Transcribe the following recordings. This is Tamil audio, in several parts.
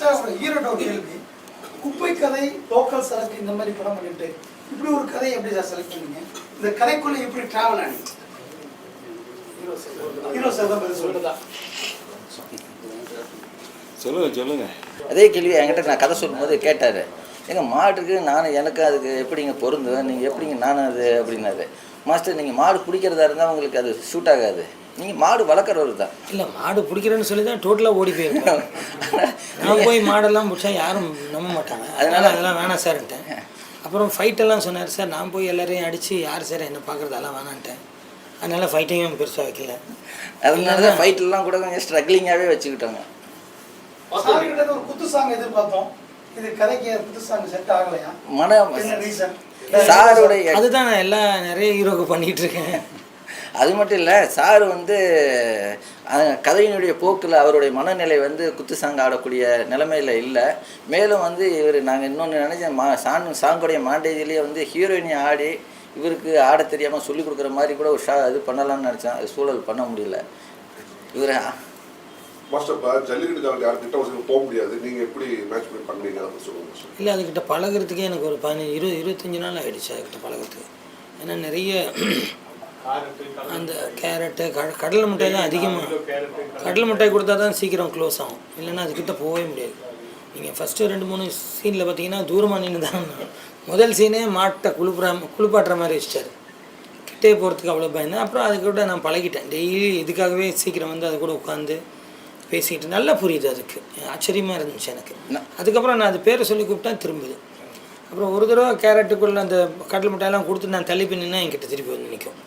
சார் ஒரு ஈரோட ஒரு கேள்வி. குப்பை கதை லோக்கல் சரக்கு இந்த மாதிரி படம் பண்ணிட்டு இப்படி ஒரு கதையை எப்படி சார் செலக்ட் பண்ணீங்க? இந்த கதைக்குள்ள எப்படி டிராவல் ஆனீங்க? ஹீரோ சார் தான் பதில் சொல்லுதா சொல்லுங்க சொல்லுங்க. அதே கேள்வி என்கிட்ட நான் கதை சொல்லும்போது கேட்டார். எங்க மாட்டுக்கு நான் எனக்கு அதுக்கு எப்படிங்க பொருந்தும்? நீங்கள் எப்படிங்க நான் அது அப்படின்னாரு. மாஸ்டர் நீங்கள் மாடு பிடிக்கிறதா இருந்தால் உங்களுக்கு அது சூட் ஆகாது. நீங்கள் மாடு வளர்க்குறவர் தான். இல்லை மாடு பிடிக்கிறேன்னு சொல்லி தான் டோட்டலாக ஓடி போயிருக்கேன் நான் போய் மாடெல்லாம் பிடிச்சா யாரும் நம்ப மாட்டாங்க. அதனால அதெல்லாம் வேணாம் சார்ன்ட்டேன் அப்புறம் ஃபைட்டெல்லாம் சொன்னார் சார் நான் போய் எல்லாரையும் அடித்து யார் சார் என்ன பார்க்குறது அதெல்லாம் வேணான்ட்டேன். அதனால ஃபைட்டையும் பெருசாக வைக்கல. அதனால தான் ஃபைட்டெல்லாம் கூட கொஞ்சம் ஸ்ட்ரகிளிங்காகவே வச்சுக்கிட்டோங்க. குத்து சாங் எதிர்பார்த்தோம். இது கதைக்கு குத்து சாங் செட் ஆகலையா? மன ரீசன் சாருடைய அதுதான் நான் எல்லாம் நிறைய ஹீரோக்கு பண்ணிகிட்டு இருக்கேன். அது மட்டும் இல்லை சார் வந்து கதையினுடைய போக்கில் அவருடைய மனநிலை வந்து குத்து சாங் ஆடக்கூடிய நிலைமையில் இல்லை. மேலும் வந்து இவர் நாங்கள் இன்னொன்று நினைச்சேன் மா சாங் சாங்குடைய மாண்டேஜ்லேயே வந்து ஹீரோயினி ஆடி இவருக்கு ஆட தெரியாமல் சொல்லி கொடுக்குற மாதிரி கூட ஒரு ஷா இது பண்ணலாம்னு நினச்சேன். அது சூழல் பண்ண முடியல. இவர் மாஸ்டர் இப்போ ஜல்லிக்கட்டுக்காரங்க போக முடியாது. நீங்க எப்படி மேட்ச் பண்ணி அதை இல்லை அதுக்கிட்ட பழகுறதுக்கே எனக்கு ஒரு பதினஞ்சு இருபது இருபத்தஞ்சி நாள் ஆயிடுச்சு அதுக்கிட்ட பழகுறதுக்கு. ஏன்னா நிறைய அந்த கேரட்டு கட கடலை மிட்டாய் தான் அதிகமாக கடலை மிட்டாய் கொடுத்தா தான் சீக்கிரம் க்ளோஸ் ஆகும். இல்லைன்னா அதுக்கிட்ட போகவே முடியாது. நீங்கள் ஃபஸ்ட்டு ரெண்டு மூணு சீனில் பார்த்தீங்கன்னா தூரமாக நின்று தான் முதல் சீனே மாட்டை குளிப்புற குளிப்பாட்டுற மாதிரி வச்சிட்டாரு. கிட்டே போகிறதுக்கு அவ்வளோ பயந்தேன் அப்புறம் அது கூட நான் பழகிட்டேன். டெய்லி இதுக்காகவே சீக்கிரம் வந்து அது கூட உட்காந்து பேசிக்கிட்டு நல்லா புரியுது அதுக்கு. ஆச்சரியமாக இருந்துச்சு எனக்கு. அதுக்கப்புறம் நான் அது பேரை சொல்லி கூப்பிட்டா திரும்புது. அப்புறம் ஒரு தடவை கேரட்டுக்குள்ள அந்த கடல் மிட்டாயெல்லாம் கொடுத்து நான் தள்ளி நின்னா என்கிட்ட திருப்பி வந்து நிற்கும்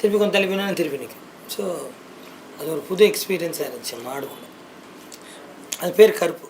திருப்பி கொஞ்சம் தள்ளி திருப்பி நிற்கும். ஸோ அது ஒரு புது எக்ஸ்பீரியன்ஸாக இருந்துச்சு மாடு கூட அது பேர் கருப்பு.